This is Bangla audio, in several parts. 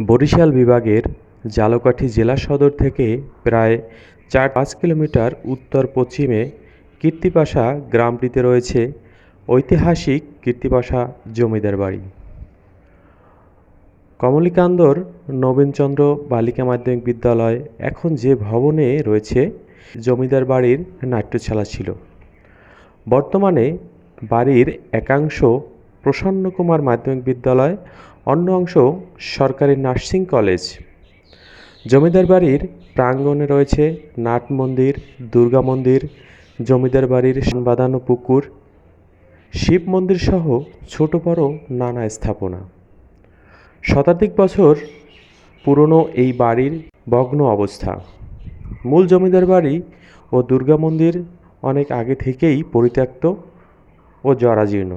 বরিশাল বিভাগের ঝালকাঠি জেলা সদর থেকে প্রায় চার পাঁচ কিলোমিটার উত্তর পশ্চিমে কীর্তিপাশা গ্রামটিতে রয়েছে ঐতিহাসিক কীর্তিপাশা জমিদার বাড়ি। কমলিকান্দর নবীনচন্দ্র বালিকা মাধ্যমিক বিদ্যালয় এখন যে ভবনে রয়েছে, জমিদার বাড়ির নাট্যশালা ছিল। বর্তমানে বাড়ির একাংশ প্রসন্নকুমার মাধ্যমিক বিদ্যালয় অন্য অংশ সরকারি নার্সিং কলেজ। জমিদার বাড়ির প্রাঙ্গণে রয়েছে নাট মন্দির, দুর্গা মন্দির, জমিদার বাড়ির বাঁধানো পুকুর, শিব মন্দির সহ ছোট বড় নানা স্থাপনা। শতাধিক বছর পুরনো এই বাড়ির ভগ্ন অবস্থা। মূল জমিদার বাড়ি ও দুর্গা মন্দির অনেক আগে থেকেই পরিত্যক্ত ও জরাজীর্ণ।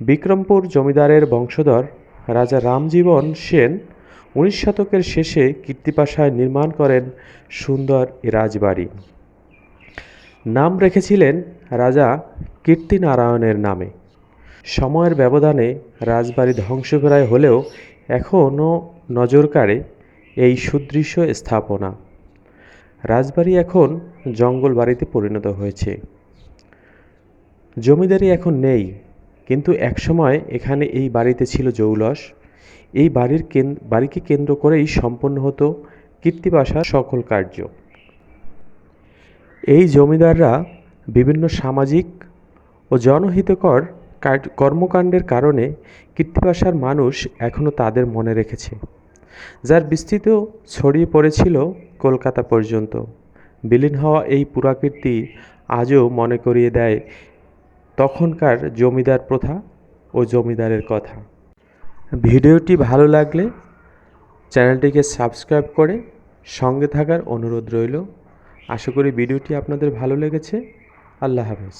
বিক্রমপুর জমিদারের বংশধর রাজা রামজীবন সেন উনিশ শতকের শেষে কীর্তিপাশায় নির্মাণ করেন সুন্দর রাজবাড়ি নাম রেখেছিলেন রাজা কীর্তিনারায়ণের নামে। সময়ের ব্যবধানে রাজবাড়ি ধ্বংস হলেও এখনও নজর কাড়ে এই সুদৃশ্য স্থাপনা। রাজবাড়ি এখন জঙ্গল বাড়িতে পরিণত হয়েছে। জমিদারি এখন নেই। কিন্তু একসময় এখানে এই বাড়িতে ছিল জৌলস। এই বাড়ির বাড়িকে কেন্দ্র করেই সম্পন্ন হতো কীর্তিবাসার সকল কার্য। এই জমিদাররা বিভিন্ন সামাজিক ও জনহিতকর কর্মকাণ্ডের কারণে কীর্তিবাসার মানুষ এখনও তাদের মনে রেখেছে। যার বিস্তৃত ছড়িয়ে পড়েছিল কলকাতা পর্যন্ত। বিলীন হওয়া এই পুরাকীর্তি আজও মনে করিয়ে দেয় তখনকার জমিদার প্রথা ও জমিদারের কথা। ভিডিওটি ভালো লাগলে চ্যানেলটিকে সাবস্ক্রাইব করে সঙ্গে থাকার অনুরোধ রইল। আশা করি ভিডিওটি আপনাদের ভালো লেগেছে। আল্লাহ হাফেজ।